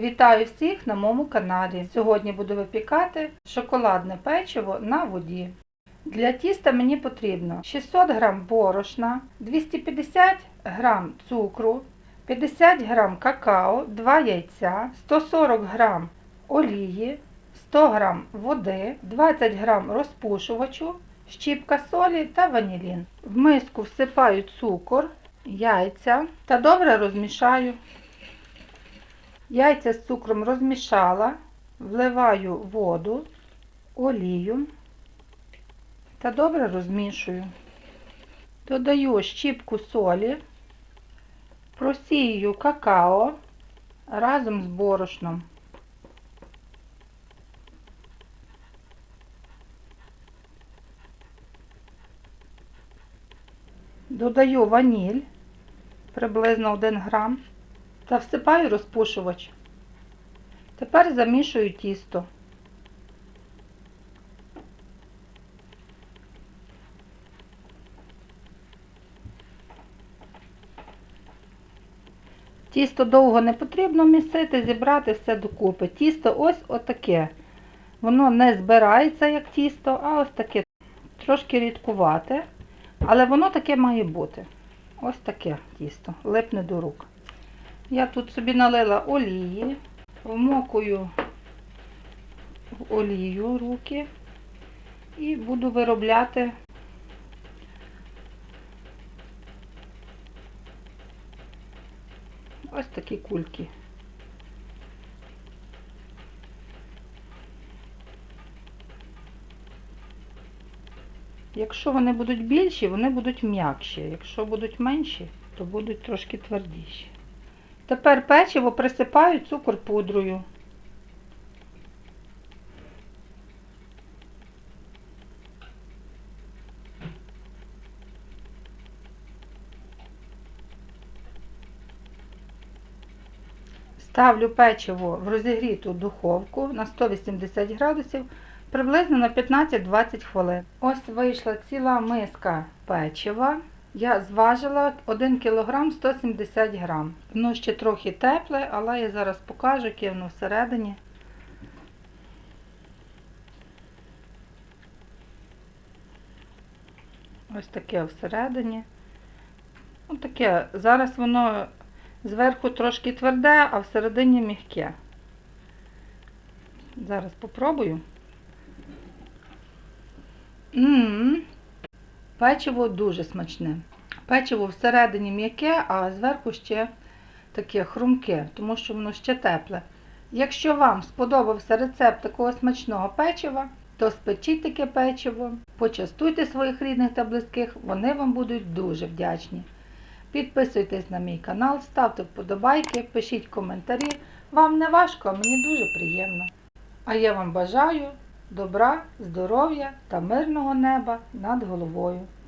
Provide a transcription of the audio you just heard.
Вітаю всіх на моєму каналі. Сьогодні буду випікати шоколадне печиво на воді. Для тіста мені потрібно 600 г борошна, 250 г цукру, 50 г какао, 2 яйця, 140 г олії, 100 г води, 20 г розпушувачу, щіпка солі та ванілін. В миску всипаю цукор, яйця та добре розмішаю. Яйця з цукром розмішала, вливаю воду, олію та добре розмішую. Додаю щіпку солі, просію какао разом з борошном. Додаю ваніль приблизно 1 грам та всипаю розпушувач. Тепер замішую тісто. Тісто довго не потрібно місити, зібрати все докупи. Тісто ось отаке. Воно не збирається як тісто, а ось таке трошки рідкувате. Але воно таке має бути. Ось таке тісто, липне до рук. Я тут собі налила олії, вмокую в олію руки і буду виробляти ось такі кульки. Якщо вони будуть більші, вони будуть м'якші. Якщо будуть менші, то будуть трошки твердіші. Тепер печиво присипаю цукор пудрою. Ставлю печиво в розігріту духовку на 180 градусів приблизно на 15-20 хвилин. Ось вийшла ціла миска печива. Я зважила 1 кг 170 г. Воно ще трохи тепле, але я зараз покажу, яке воно всередині. Ось таке всередині. Ось таке. Зараз воно зверху трошки тверде, а всередині м'яке. Зараз попробую. М-м-м. Печиво дуже смачне. Печиво всередині м'яке, а зверху ще таке хрумке, тому що воно ще тепле. Якщо вам сподобався рецепт такого смачного печива, то спечіть таке печиво, почастуйте своїх рідних та близьких, вони вам будуть дуже вдячні. Підписуйтесь на мій канал, ставте вподобайки, пишіть коментарі. Вам не важко, а мені дуже приємно. А я вам бажаю добра, здоров'я та мирного неба над головою.